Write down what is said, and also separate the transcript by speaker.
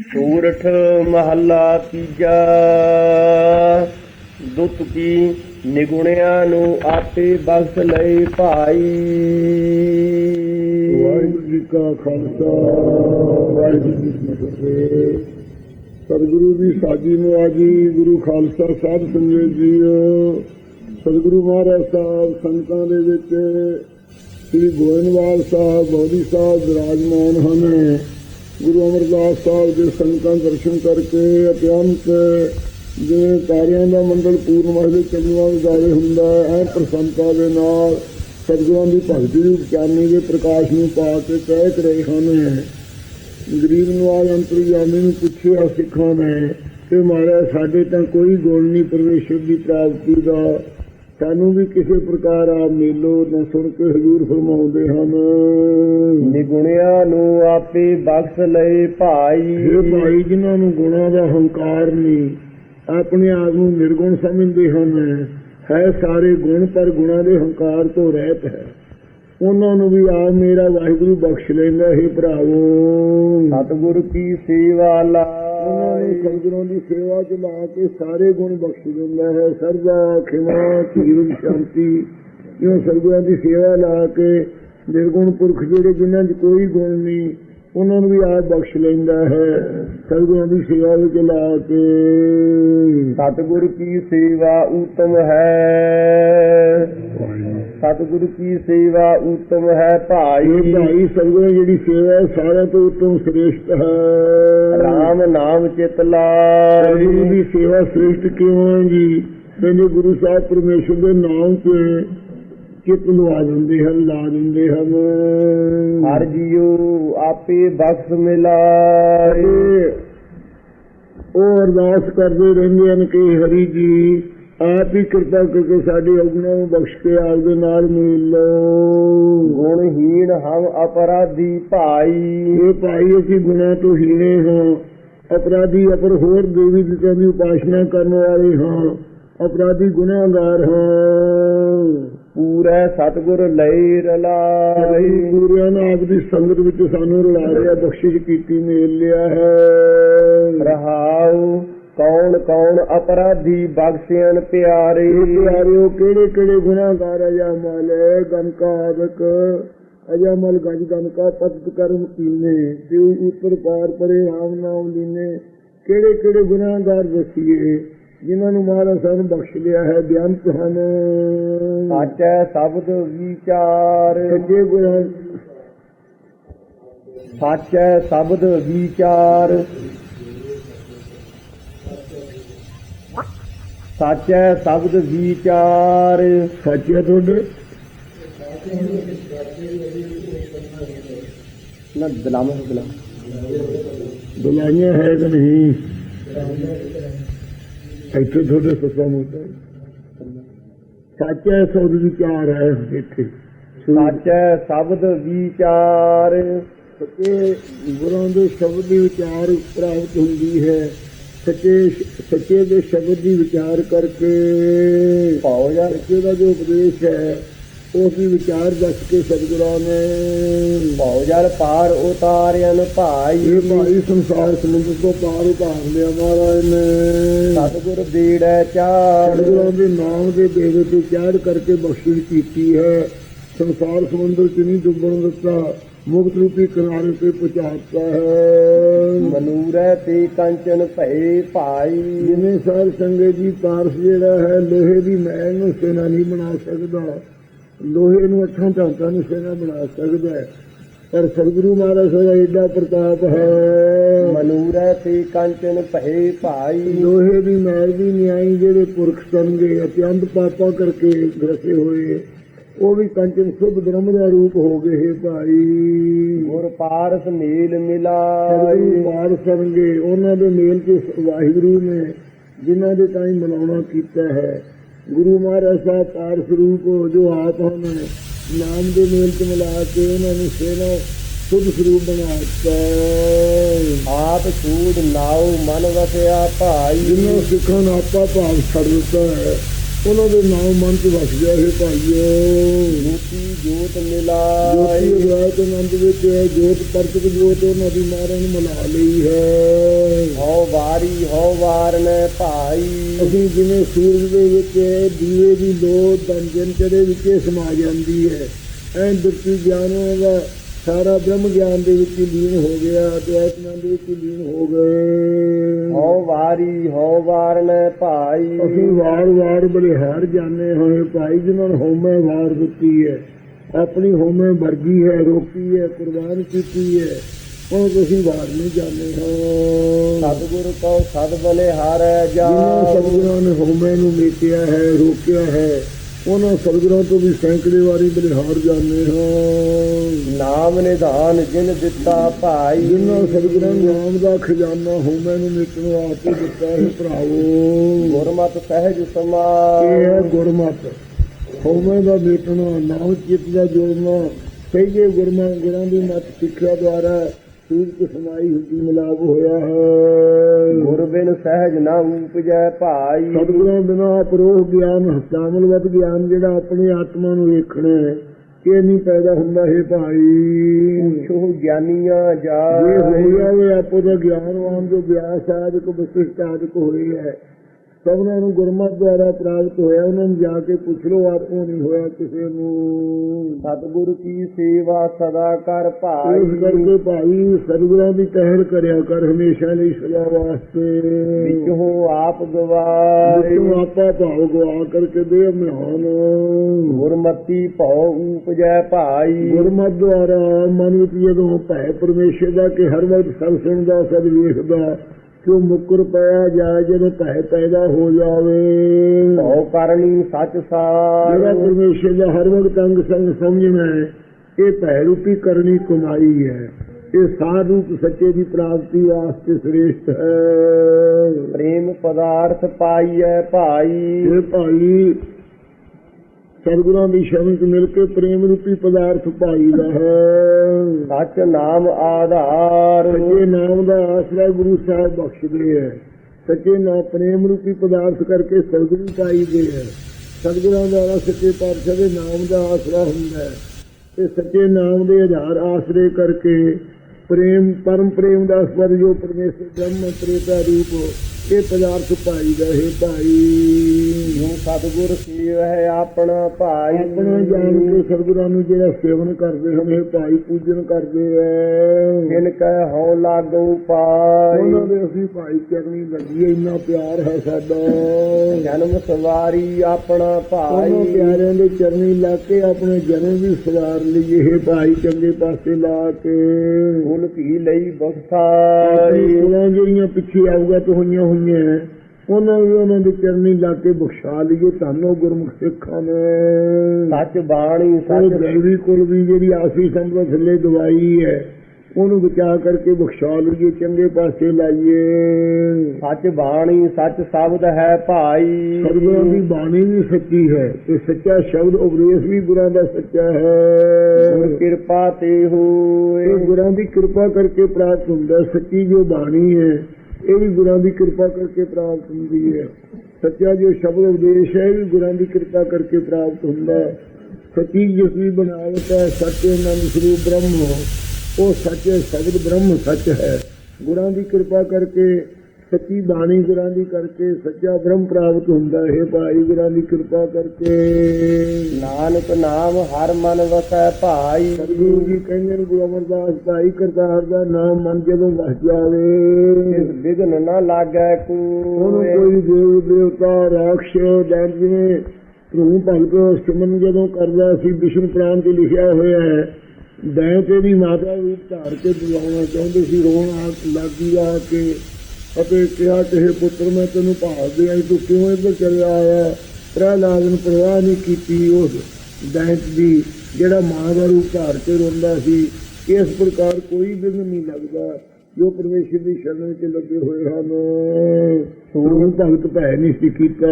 Speaker 1: ਸੂਰਠ ਮਹੱਲਾ ਤੀਜਾ। ਦੁੱਤ ਕੀ ਨਿਗੁਣਿਆਂ ਨੂੰ ਆਪੇ ਬਖਸ਼ ਲਈ ਭਾਈ।
Speaker 2: ਵਾਹਿਗੁਰੂ ਜੀ ਕਾ ਖਾਲਸਾ, ਵਾਹਿਗੁਰੂ ਜੀ ਕੀ ਫਤਿਹ। ਸਤਿਗੁਰੂ ਦੀ ਸਾਜੀ ਨਵਾਜੀ ਗੁਰੂ ਖਾਲਸਾ ਸਾਹਿਬ ਸੰਗਤ ਜੀਓ ਸਤਿਗੁਰੂ ਮਹਾਰਾਜ ਸਾਹਿਬ ਸੰਤਾਂ ਦੇ ਵਿੱਚ ਸ੍ਰੀ ਗੋਇੰਦਵਾਲ ਸਾਹਿਬ, ਬੋਧੀ ਸਾਹਿਬ ਵਿਰਾਜਮਾਨ ਹਨ। ਗੁਰੂ ਅਮਰਦਾਸ ਸਾਹਿਬ ਦੇ ਸੰਗਤਾਂ ਦਰਸ਼ਨ ਕਰਕੇ ਅਤਿਅੰਤ ਜਿਵੇਂ ਤਾਰਿਆਂ ਦਾ ਮੰਡਲ ਪੂਰਨ ਦੇ ਚੰਦਰਮਾ ਉਜਾੜੇ ਹੁੰਦਾ ਹੈ ਐ ਪ੍ਰਸੰਨਤਾ ਦੇ ਨਾਲ ਸਤਿਗੁਰਾਂ ਦੀ ਭਗਤੀ ਦੀ ਚਾਨਣੀ ਦੇ ਪ੍ਰਕਾਸ਼ ਨੂੰ ਪਾ ਕੇ ਕਹਿ ਰਹੇ ਹਨ। ਗਰੀਬ ਨਵਾਜ ਅੰਤਰਜਾਮੀ ਨੂੰ ਪੁੱਛਿਆ, ਸਿੱਖਾਂ ਨੇ ਕਿ ਮਹਾਰਾਜ, ਸਾਡੇ ਤਾਂ ਕੋਈ ਗੋਲ ਨਹੀਂ, ਪਰਮੇਸ਼ਰ ਦੀ ਪ੍ਰਾਪਤੀ ਦਾ ਸਾਨੂੰ ਵੀ ਕਿਸੇ ਪ੍ਰਕਾਰ ਆ ਮੇਲੋ ਨਾ ਸੁਣ ਕੇ ਹਜ਼ੂਰ ਫਰਮਾਉਂਦੇ ਹਨ।
Speaker 1: ਨਿਗੁਣਿਆਂ ਨੂੰ ਆਪੇ ਬਖਸ਼ ਲਈ ਭਾਈ।
Speaker 2: ਇਹ ਭਾਈ ਜਿਨ੍ਹਾਂ ਨੂੰ ਗੁਣਾਂ ਦਾ ਹੰਕਾਰ ਨਹੀਂ ਆਪਣੇ ਆਪ ਨੂੰ ਨਿਰਗੁਣ ਸਮਝਦੇ ਹਨ। ਹੈ ਸਾਰੇ ਗੁਣ ਪਰ ਗੁਣਾਂ ਦੇ ਹੰਕਾਰ ਤੋਂ ਰਹਿਤ ਹੈ। ਉਹਨਾਂ ਨੂੰ ਵੀ ਆ ਮੇਰਾ ਵਾਹਿਗੁਰੂ ਬਖਸ਼ ਲੈਂਦਾ ਹੈ ਭਰਾਵੋ।
Speaker 1: ਸਤਿਗੁਰ ਕੀ ਸੇਵਾ
Speaker 2: ਉਹਨਾਂ ਨੂੰ
Speaker 1: ਲਾਈ
Speaker 2: ਦੀ ਸੇਵਾ ਚ ਲਾ ਕੇ ਸਾਰੇ ਗੁਣ ਬਖਸ਼ ਦਿੰਦਾ ਹੈ। ਸਰਦਾ ਖਿਮਾ, ਧੀਰਜ, ਸ਼ਾਂਤੀ। ਇਹ ਸਤਿਗੁਰਾਂ ਦੀ ਸੇਵਾ ਲਾ ਕੇ, ਨਿਰਗੁਣ ਪੁਰਖ ਜਿਹੜੇ ਜਿਨ੍ਹਾਂ 'ਚ ਕੋਈ ਗੁਣ ਨਹੀਂ ਉਹਨਾਂ ਨੂੰ ਵੀ ਆਪ ਬਖਸ਼ ਲੈਂਦਾ ਹੈ। ਸਤਿਗੁਰਾਂ ਦੀ ਸੇਵਾ ਵਿੱਚ ਲਾ ਕੇ।
Speaker 1: ਸਤਿਗੁਰ ਕੀ ਸੇਵਾ ਉਤਮ ਹੈ? ਸਤਿਗੁਰ ਕੀ ਸੇਵਾ ਉਤਮ ਹੈ ਭਾਈ?
Speaker 2: ਭਾਈ ਸਤਿਗੁਰਾਂ ਜਿਹੜੀ ਸੇਵਾ ਹੈ ਸਾਰਿਆਂ ਤੋਂ ਉੱਤਮ ਸ੍ਰੇਸ਼ਟ ਹੈ।
Speaker 1: ਰਾਮ ਨਾਮ ਚਿਤ ਲਾਈ
Speaker 2: ਦੀ ਸੇਵਾ ਸ੍ਰੇਸ਼ਟ ਕਿਉਂ ਹੈ ਜੀ? ਕਹਿੰਦੇ ਗੁਰੂ ਸਾਹਿਬ ਪਰਮੇਸ਼ਰ ਦੇ ਨਾਮ ਤੇ ਚਿੱਤ ਲਵਾ ਦਿੰਦੇ ਹਨ ਲਾ ਦਿੰਦੇ ਹਨ।
Speaker 1: ਹਰ ਜੀਉ ਆਪੇ ਬਖਸ਼ ਮਿਲਾਏ।
Speaker 2: ਉਹ ਅਰਦਾਸ ਕਰਦੇ ਰਹਿੰਦੇ ਹਨ ਕਿ ਹਰੀ ਜੀ ਆਪ ਹੀ ਕਿਰਪਾ ਕਰਕੇ ਸਾਡੇ ਔਗਣਾਂ ਨੂੰ ਬਖਸ਼ ਕੇ ਆਪ ਦੇ ਨਾਲ ਮਿਲ ਲਓ।
Speaker 1: ਗੁਣਹੀਨ ਹਮ ਅਪਰਾਧੀ ਭਾਈ।
Speaker 2: ਇਹ ਭਾਈ ਅਸੀਂ ਗੁਨਾਹ ਤੋਂ ਹੀਣੇ ਹਾਂ। ਅਪਰਾਧੀ ਅਪਰ ਹੋਰ ਦੇਵੀ ਦੀ ਉਪਾਸਨਾ ਕਰਨ ਵਾਲੇ ਹਾਂ। ਅਪਰਾਧੀ ਗੁਨਾਹਗਾਰ ਹਾਂ।
Speaker 1: ਪੂਰੇ ਸਤਿਗੁਰ ਲਈ ਰਲਾਈ
Speaker 2: ਗੁਰਿਆਂ ਨੇ ਆਪ ਦੀ ਸੰਗਤ ਵਿੱਚ ਸਾਨੂੰ ਰਲਾ ਲਿਆ ਬਖਸ਼ਿਸ਼ ਕੀਤੀ ਮੇਲ ਲਿਆ ਹੈ।
Speaker 1: ਰਹਾਉ ਕੌਣ ਕੌਣ ਅਪਰਾਧੀ ਬਖਸ਼ਿਆਨ ਪਿਆਰੇ।
Speaker 2: ਪਿਆਰਿਓ ਕਿਹੜੇ ਕਿਹੜੇ ਗੁਨਾਹਗਾਰ ਅਜਾ ਮਲ ਗਮਕਾ ਆਦਕ ਅਜਾ ਮਲ ਗਜ ਗਮਕਾ ਪਤਿਤ ਕਰਮ ਕੀਨੇ? ਤੇ ਉੱਪਰ ਪਾਰ ਪਰੇ ਰਾਮ ਨਾਮ ਲੀਨੇ। ਕਿਹੜੇ ਕਿਹੜੇ ਗੁਨਾਹਗਾਰ ਦਸੀਏ? ਜਿਨ੍ਹਾਂ ਨੂੰ ਮਹਾਰਾਜ ਸਾਨੂੰ ਬਖਸ਼ ਲਿਆ ਹੈ ਬਿਆੰਤ ਹਨ।
Speaker 1: ਸਾਚੈ ਸ਼ਬਦ ਵਿਚਾਰ।
Speaker 2: ਸੱਚੇ ਗੁਰਾਂ
Speaker 1: ਸਾਚੈ ਸ਼ਬਦ ਵਿਚਾਰ। ਸਾਚੈ ਸ਼ਬਦ ਵਿਚਾਰ।
Speaker 2: ਸੱਚੇ ਤੁਹਾਡੇ?
Speaker 1: ਨਾ ਦਲਾਮ ਦਲਾਮ
Speaker 2: ਦੁਲਾਈਆਂ ਹੈ ਕਿ ਨਹੀਂ? ਇੱਥੇ ਤੁਹਾਡੇ ਸੱਚਾ ਮੁੱਦਾ ਸੱਚਾ ਸੌਦ ਵਿਚਾਰ ਹੈ ਇੱਥੇ।
Speaker 1: ਸਾਚੈ ਸ਼ਬਦ ਵਿਚਾਰ।
Speaker 2: ਸੱਚੇ ਗੁਰਾਂ ਦੇ ਸ਼ਬਦ ਦੀ ਵਿਚਾਰ ਪ੍ਰਾਪਤ ਹੁੰਦੀ ਹੈ। ਸੱਚੇ ਸੱਚੇ ਦੇ ਸ਼ਬਦ ਦੀ ਵਿਚਾਰ ਕਰਕੇ
Speaker 1: ਭਾਉ ਯਾਰ।
Speaker 2: ਸੱਚੇ ਦਾ ਜੋ ਉਪਦੇਸ਼ ਹੈ ਉਸ ਵਿਚਾਰ ਦੱਸ ਕੇ ਸਤਿਗੁਰਾਂ ਨੇ।
Speaker 1: ਭਾਉ ਯਾਰ ਪਾਰ ਉਤਾਰਿਆਨ ਭਾਈ।
Speaker 2: ਇਹ ਭਾਈ ਸੰਸਾਰ ਸਮੁੰਦਰ ਤੋਂ ਪਾਰ ਉਤਾਰ ਲਿਆ ਮਹਾਰਾਜ ਨੇ।
Speaker 1: ਸਤਿਗੁਰ ਬੀੜੈ ਚਾੜ।
Speaker 2: ਸਤਿਗੁਰਾਂ ਦੇ ਨਾਮ ਦੇ ਬੇੜੇ ਤੇ ਚਾੜ ਕਰਕੇ ਬਖਸ਼ਿਸ਼ ਕੀਤੀ ਹੈ। ਸੰਸਾਰ ਸਮੁੰਦਰ ਚ ਨਹੀਂ ਡੁੱਬਣ ਦਿੱਤਾ। ਮੁਕਤ ਰੂਪੀ ਕਿਨਾਰੇ ਤੇ ਪਹੁੰਚਾਤਾ ਹੈ।
Speaker 1: ਮਨੂਰੈ ਤੇ ਕੰਚਨ ਭਏ ਭਾਈ।
Speaker 2: ਜਿਵੇਂ ਸਾਰ ਸੰਗਤ ਜੀ ਪਾਰਸ ਜਿਹੜਾ ਹੈ ਲੋਹੇ ਦੀ ਮੈਲ ਨੂੰ ਸੇਨਾ ਨਹੀਂ ਬਣਾ ਸਕਦਾ। ਲੋਹੇ ਨੂੰ ਅੱਠਾਂ ਢਾਂਚਾਂ ਨੂੰ ਸੇਨਾ ਬਣਾ ਸਕਦਾ ਹੈ। ਪਰ ਸਤਿਗੁਰੂ ਮਹਾਰਾਜ ਦਾ ਏਡਾ ਪ੍ਰਤਾਪ ਹੈ।
Speaker 1: ਮਨੂਰੈ ਤੇ ਕੰਚਨ ਭਏ ਭਾਈ।
Speaker 2: ਲੋਹੇ ਦੀ ਮੈਲ ਦੀ ਨਿਆਈ ਜਿਹੜੇ ਪੁਰਖ ਕਰਨਗੇ ਅਤਿਅੰਤ ਪਾਪਾਂ ਕਰਕੇ ਗ੍ਰਸੇ ਹੋਏ ਉਹ ਵੀ ਕੰਚਨ ਸੁਧ ਬ੍ਰਹਮ ਦਾ ਰੂਪ ਹੋ ਗਏ ਹੈ ਭਾਈ।
Speaker 1: ਗੁਰ ਪਾਰਸ ਮੇਲ ਮਿਲਾਈ
Speaker 2: ਪਾਰ ਕਰਨਗੇ ਉਹਨਾਂ ਦੇ ਮੇਲ ਤੇ ਵਾਹਿਗੁਰੂ ਨੇ ਜਿਨ੍ਹਾਂ ਦੇ ਤਾਈਂ ਮਨਾਉਣਾ ਕੀਤਾ ਹੈ। ਗੁਰੂ ਮਹਾਰਾਜ ਸਾਹਿਬ ਪਾਰ ਸਰੂਪ ਜੋ ਆਪ ਹਨ ਨਾਮ ਦੇ ਮੇਲ ਤੇ ਮਿਲਾ ਕੇ ਉਹਨਾਂ ਨੂੰ ਸੇਨਾ ਸੁਧ ਸਰੂਪ ਬਣਾ ਦਿੱਤਾ।
Speaker 1: ਆਪ ਛੂੜ ਨਾਉ ਮਨ ਵਸਿਆ ਭਾਈ।
Speaker 2: ਜਿਨ੍ਹਾਂ ਸਿੱਖਾਂ ਨੂੰ ਆਪਾ ਭਾਵ ਛੱਡ ਦਿੱਤਾ ਹੈ। ਉਹਨਾਂ ਦੇ ਨਾਮ ਮਨ ਚ ਵਸ ਗਿਆ ਹੈ ਭਾਈਓ।
Speaker 1: ਜੋਤੀ ਜੋਤ
Speaker 2: ਜੋਤੀ
Speaker 1: ਮਿਲਾਈ
Speaker 2: ਰਾਤ ਆਨੰਦ ਵਿੱਚ ਹੈ ਜੋਤ ਪਰਤਕ ਜੋਤ ਉਹਨਾਂ ਦੀ ਮਾਰਾਂ ਨੂੰ ਮਿਲਾ ਲਈ ਹੈ।
Speaker 1: ਹਉ ਵਾਰੀ ਹਉ ਵਾਰਨ ਭਾਈ।
Speaker 2: ਅਸੀਂ ਜਿਵੇਂ ਸੂਰਜ ਦੇ ਵਿੱਚ ਦੀਵੇ ਦੀ ਲੋ ਦੰਜਨ ਚੜੇ ਵਿੱਚ ਸਮਾ ਜਾਂਦੀ ਹੈ। ਐਂ ਦੁੱਤੀ ਗਿਆਨਾਂ ਦਾ ਸਾਰਾ ਬ੍ਰਹਮ ਗਿਆਨ ਦੇ ਵਿੱਚ ਲੀਨ ਹੋ ਗਿਆ ਤੇ ਆਤਮਾ ਦੇ ਵਿੱਚ ਲੀਨ ਹੋ ਗਏ।
Speaker 1: ਹਉ ਵਾਰੀ ਹਉ ਵਾਰਨ ਭਾਈ।
Speaker 2: ਅਸੀਂ ਵਾਰ-ਵਾਰ ਬਲਿਹਾਰ ਜਾਣੇ ਹੋਏ ਭਾਈ ਜਿਨ੍ਹਾਂ ਨੇ ਹਉਮੈ ਵਾਰ ਦਿੱਤੀ ਹੈ ਆਪਣੀ ਹਉਮੈ ਵਰਗੀ ਹੈ ਰੋਕੀ ਹੈ ਕੁਰਬਾਨ ਕੀਤੀ ਹੈ ਉਹ ਤੁਸੀਂ ਵਾਰ ਨਹੀਂ ਜਾਣੇ ਹੋ।
Speaker 1: ਸਤਿਗੁਰ ਕਉ ਸਦ ਬਲੇ ਹਾਰੈ
Speaker 2: ਜਿਨ੍ਹਾਂ ਸਤਿਗੁਰਾਂ ਨੇ ਹਉਮੈ ਨੂੰ ਮੇਟਿਆ ਹੈ ਰੋਕਿਆ ਹੈ ਉਹਨਾਂ ਸਤਿਗੁਰਾਂ ਤੋਂ ਵੀ ਸੈਂਕੜੇ ਵਾਰੀ ਬਲਿਹਾਰ ਜਾਂਦੇ ਹਾਂ।
Speaker 1: ਨਾਮ ਨਿਧਾਨ ਜਿਨ ਦਿੱਤਾ ਭਾਈ।
Speaker 2: ਜਿਨ੍ਹਾਂ ਸਤਿਗੁਰਾਂ ਨਾਮ ਦਾ ਖਜ਼ਾਨਾ ਹਉਮੈ ਨੂੰ ਮੇਟਣ ਵਾਸਤੇ ਦਿੱਤਾ ਹੈ ਭਰਾਵੋ।
Speaker 1: ਗੁਰਮਤਿ ਸਹਿਜ
Speaker 2: ਇਹ ਹੈ
Speaker 1: ਸਮਾਰ
Speaker 2: ਗੁਰਮਤ। ਹਉਮੈ ਦਾ ਮੇਟਣਾ ਨਾਮ ਚਿੱਤ ਦਾ ਜੋੜਨਾ। ਸਹੀਏ ਗੁਰਮਾ ਗੁਰਾਂ ਦੀ ਮਤ ਸਿੱਖਿਆ ਦੁਆਰਾ ਸੂਰਜ ਸਮਾਈ ਹੁੰਦੀ ਮਿਲਾਪ ਹੋਇਆ ਹੈ।
Speaker 1: ਸਹਿਜ ਨਾ ਉਪਜੈ ਭਾਈ।
Speaker 2: ਸਤਿਗੁਰਾਂ ਬਿਨਾ ਅਪਰੋਹ ਗਿਆਨ ਹਸਤਾਮਲਵਤ ਗਿਆਨ ਜਿਹੜਾ ਆਪਣੀ ਆਤਮਾ ਨੂੰ ਵੇਖਣਾ ਇਹ ਨਹੀਂ ਪੈਦਾ ਹੁੰਦਾ ਹੈ ਭਾਈ।
Speaker 1: ਪੁੱਛੋ ਗਿਆਨੀਆਂ
Speaker 2: ਜੇ ਹੋ
Speaker 1: ਜਾਏ
Speaker 2: ਜਾਵੇ ਆਪੋ ਦਾ ਗਿਆਨਵਾਨ ਜੋ ਵਿਆਸ ਆਦਿਕ ਵਸਿਸ਼ਟ ਆਦਿਕ ਹੋਏ ਹੈ ਸਭਨਾਂ ਨੂੰ ਗੁਰਮਤਿ ਦੁਆਰਾ ਪ੍ਰਾਪਤ ਹੋਇਆ ਉਹਨਾਂ ਨੂੰ ਜਾ ਕੇ ਪੁੱਛ ਲਓ ਆਪੋ ਨਹੀਂ ਹੋਇਆ ਕਿਸੇ ਨੂੰ।
Speaker 1: ਸਤਿਗੁਰ ਕੀ ਸੇਵਾ ਸਦਾ ਕਰ
Speaker 2: ਇਸ
Speaker 1: ਭਾਈ
Speaker 2: ਕਰਕੇ ਭਾਈ ਸਤਿਗੁਰਾਂ ਦੀ ਕਹਿਲ ਕਰਿਆ ਕਰ ਹਮੇਸ਼ਾ ਲਈ ਸਦਾ ਵਾਸਤੇ।
Speaker 1: ਵਿਚੋ ਆਪ ਗਵਾਏ।
Speaker 2: ਜਿੱਥੋਂ ਆਪਾ ਭਾਵ ਗਵਾ ਕਰਕੇ ਦੇ ਮਿਹਾਨ
Speaker 1: ਗੁਰਮਤੀ ਭਉ ਉਪਜੈ ਭਾਈ।
Speaker 2: ਗੁਰਮਤਿ ਦੁਆਰਾ ਮਨ ਵਿੱਚ ਜਦੋਂ ਭੈ ਪਰਮੇਸ਼ਰ ਦਾ ਕਿ ਹਰ ਵਕਤ ਸਭ ਸੁਣਦਾ ਸਭ ਵੇਖਦਾ ਕਿਉਂ ਮੁਕਰ ਪਿਆ ਜਾਏ ਜਦੋਂ ਭੈ ਪੈਦਾ ਹੋ ਜਾਵੇ।
Speaker 1: ਭਉ ਕਰਨੀ ਸੱਚ
Speaker 2: ਜਿਹੜਾ
Speaker 1: ਸਾਰ
Speaker 2: ਪਰਮੇਸ਼ਰ ਦਾ ਹਰ ਵਕਤ ਅੰਗ ਸੰਗ ਸਮਝਣਾ ਹੈ ਇਹ ਭੈ ਰੂਪੀ ਕਰਨੀ ਕਮਾਈ ਹੈ। ਇਹ ਸਾਰ ਰੂਪ ਸੱਚੇ ਦੀ ਪ੍ਰਾਪਤੀ ਵਾਸਤੇ ਸ੍ਰੇਸ਼ਟ ਹੈ।
Speaker 1: ਪ੍ਰੇਮ ਪਦਾਰਥ ਪਾਈਐ ਭਾਈ।
Speaker 2: ਇਹ ਭਾਈ ਸਤਿਗੁਰਾਂ ਦੀ ਸ਼ਰਨ ਮਿਲ ਕੇ ਪ੍ਰੇਮ ਰੂਪੀ ਪਦਾਰਥ ਪਾਈ ਦਾ ਹੈ।
Speaker 1: ਸੱਚ ਨਾਮ ਆਧਾਰ।
Speaker 2: ਸੱਚੇ ਨਾਮ ਦਾ ਆਸਰਾ ਗੁਰੂ ਸਾਹਿਬ ਬਖਸ਼ਦੇ ਹੈ। ਸੱਚੇ ਨਾਮ ਪ੍ਰੇਮ ਰੂਪੀ ਪਦਾਰਥ ਕਰਕੇ ਸਤਿਗੁਰੂ ਪਾਈਦੇ ਹੈ। ਸਤਿਗੁਰਾਂ ਦਾ ਸੱਚੇ ਪਾਤਸ਼ਾਹ ਦੇ ਨਾਮ ਦਾ ਆਸਰਾ ਹੁੰਦਾ ਹੈ। ਤੇ ਸੱਚੇ ਨਾਮ ਦੇ ਆਧਾਰ ਆਸਰੇ ਕਰਕੇ ਪ੍ਰੇਮ ਪਰਮ ਪ੍ਰੇਮ ਦਾ ਸਵਰ ਜੋ ਪਰਮੇਸ਼ਰ ਬ੍ਰਹਮ ਤ੍ਰੇਤਾ ਰੂਪ ਇਹ ਪਦਾਰਥ ਪਾਈ ਦਾ ਹੈ ਭਾਈ।
Speaker 1: ਜੋ ਸਤਿਗੁਰ ਸੇਵ ਹੈ ਆਪਣਾ ਭਾਈ?
Speaker 2: ਆਪਣਾ ਜਾਣ ਕੇ ਸਤਿਗੁਰਾਂ ਨੂੰ ਜਿਹੜਾ ਸੇਵਨ ਕਰਦੇ ਹਨ ਇਹ ਭਾਈ ਪੂਜਨ ਕਰਦੇ ਐ
Speaker 1: ਜਿਨ ਕੈ ਹਉ ਲਾਗੂ ਪਾਈ
Speaker 2: ਉਹਨਾਂ ਦੇ ਅਸੀਂ ਭਾਈ ਚਰਨੀ ਲੱਗੀ ਇੰਨਾ ਪਿਆਰ ਹੈ ਸਾਡਾ।
Speaker 1: ਜਨਮ ਸਵਾਰੀ ਆਪਣਾ
Speaker 2: ਉਹਨਾਂ
Speaker 1: ਭਾਈ
Speaker 2: ਪਿਆਰਿਆਂ ਦੇ ਚਰਨੀ ਲਾ ਕੇ ਆਪਣੇ ਜਨਮ ਵੀ ਸਵਾਰ ਲਈਏ ਇਹ ਭਾਈ ਚੰਗੇ ਪਾਸੇ ਲਾ ਕੇ।
Speaker 1: ਫੁੱਲ ਭੀ ਲਈ ਬਖਸ਼ਾਈ।
Speaker 2: ਜਿਹੜੀਆਂ ਪਿੱਛੇ ਆਊਗਾ ਤੇ ਹੋਈਆਂ ਹੋਈਆਂ ਉਹਨਾਂ ਵੀ ਉਹਨਾਂ ਦੇ ਚਰਨੀ ਲਾ ਕੇ ਬਖਸ਼ਾ ਲਈਏ। ਤੁਹਾਨੂੰ ਗੁਰਮੁਖ ਸਿੱਖਾਂ ਨੇ।
Speaker 1: ਸੱਚ ਬਾਣੀ ਸੱਚ
Speaker 2: ਦੇਵੀ ਕੋਲ ਵੀ ਜਿਹੜੀ ਆਸੀ ਸੰਭਲ ਥੱਲੇ ਦਵਾਈ ਹੈ ਉਹਨੂੰ ਬਚਾ ਕਰਕੇ ਬਖਸ਼ਾ ਲਈਏ। ਚੰਗੇ ਪਾਸੇ ਲਾਈਏ।
Speaker 1: ਸੱਚ ਬਾਣੀ ਸੱਚ ਸ਼ਬਦ ਹੈ ਭਾਈ।
Speaker 2: ਸਤਿਗੁਰਾਂ ਦੀ ਬਾਣੀ ਵੀ ਸੱਚੀ ਹੈ ਤੇ ਸੱਚਾ ਸ਼ਬਦ ਉਪਦੇਸ਼ ਵੀ ਗੁਰਾਂ ਦਾ ਸੱਚਾ
Speaker 1: ਗੁਰ
Speaker 2: ਹੈ
Speaker 1: ਕਿਰਪਾ ਤੇ ਹੋਏ।
Speaker 2: ਗੁਰਾਂ ਦੀ ਕਿਰਪਾ ਕਰਕੇ ਪ੍ਰਾਪਤ ਹੁੰਦਾ। ਸੱਚੀ ਜੋ ਬਾਣੀ ਹੈ ਇਹ ਵੀ ਗੁਰਾਂ ਦੀ ਕਿਰਪਾ ਕਰਕੇ ਪ੍ਰਾਪਤ ਹੁੰਦੀ ਹੈ। ਸੱਚਾ ਜੋ ਸ਼ਬਦ ਉਪਦੇਸ਼ ਹੈ, ਇਹ ਵੀ ਗੁਰਾਂ ਦੀ ਕਿਰਪਾ ਕਰਕੇ ਪ੍ਰਾਪਤ ਹੁੰਦਾ ਹੈ। ਸੱਚੀ ਜਿਸ ਦੀ ਬਣਾਵਟ ਹੈ, ਸੱਚੇ ਆਨੰਦ ਸਰੂਪ ਬ੍ਰਹਮ ਉਹ ਸੱਚੇ ਸ਼ਬਦ ਬ੍ਰਹਮ ਸੱਚ ਹੈ। ਗੁਰਾਂ ਦੀ ਕਿਰਪਾ ਕਰਕੇ ਸੱਚੀ ਬਾਣੀ ਗੁਰਾਂ ਦੀ ਕਰਕੇ ਸੱਚਾ ਬ੍ਰਹਮ ਪ੍ਰਾਪਤ ਹੁੰਦਾ ਹੈ ਭਾਈ ਗੁਰਾਂ ਦੀ ਕਿਰਪਾ ਕਰਕੇ।
Speaker 1: ਨਾਨਕ ਨਾਮ ਹਰ ਮਨ ਵਸੈ ਭਾਈ।
Speaker 2: ਸਤਿਗੁਰੂ ਜੀ ਕਹਿੰਦੇ ਨੇ ਗੁਰੂ ਅਮਰਦਾਸ ਭਾਈ ਕਰਤਾਰ ਦਾ ਨਾਮ ਮਨ ਜਦੋਂ ਵਸ ਜਾਵੇ।
Speaker 1: ਇਸ ਵਿਗਨ ਨਾ ਲਾਗੈ
Speaker 2: ਉਹਨੂੰ
Speaker 1: ਕੋਈ
Speaker 2: ਦੇਵ ਦੇਵਤਾ ਰਾਖਸ਼ ਦਰਜੇ ਪ੍ਰਭੂ ਭਗਤ ਸਿਮਨ ਜਦੋਂ ਕਰਦਾ ਸੀ ਵਿਸ਼ਨੂੰ ਪ੍ਰਾਨ ਤੇ ਲਿਖਿਆ ਹੋਇਆ ਹੈ ਦੈਂ ਤੇ ਦੀ ਮਾਤਾ ਰੂਪ ਧਾਰ ਕੇ ਬੁਲਾਉਣਾ ਚਾਹੁੰਦੇ ਸੀ ਰੋਣ ਆ ਲੱਗੀ ਆ ਕੇ ਅਤੇ ਕਿਹਾ ਕਿ, "ਹੇ ਪੁੱਤਰ, ਮੈਂ ਤੈਨੂੰ ਭਾਲਦੇ ਆਂ, ਤੂੰ ਕਿਉਂ ਇੱਧਰ ਚੱਲਿਆ ਆਇਆ? ਪ੍ਰਹਿਲਾਦ ਨੂੰ ਪਰਵਾਹ ਨਹੀਂ ਕੀਤੀ ਉਸ ਦੈਂਤ ਦੀ, ਜਿਹੜਾ ਮਾਂ ਦਾ ਰੂਪ ਧਾਰ ਕੇ ਰੋਂਦਾ ਸੀ। ਇਸ ਪ੍ਰਕਾਰ ਕੋਈ ਦਿਨ ਨਹੀਂ ਲੱਗਦਾ, ਜੋ ਪਰਮੇਸ਼ਰ ਦੀ ਸ਼ਰਨ ਵਿੱਚ ਲੱਗੇ ਹੋਏ ਹਨ। ਸੋਹ ਭਗਤ ਭੈ ਨਹੀਂ ਸੀ ਕੀਤਾ।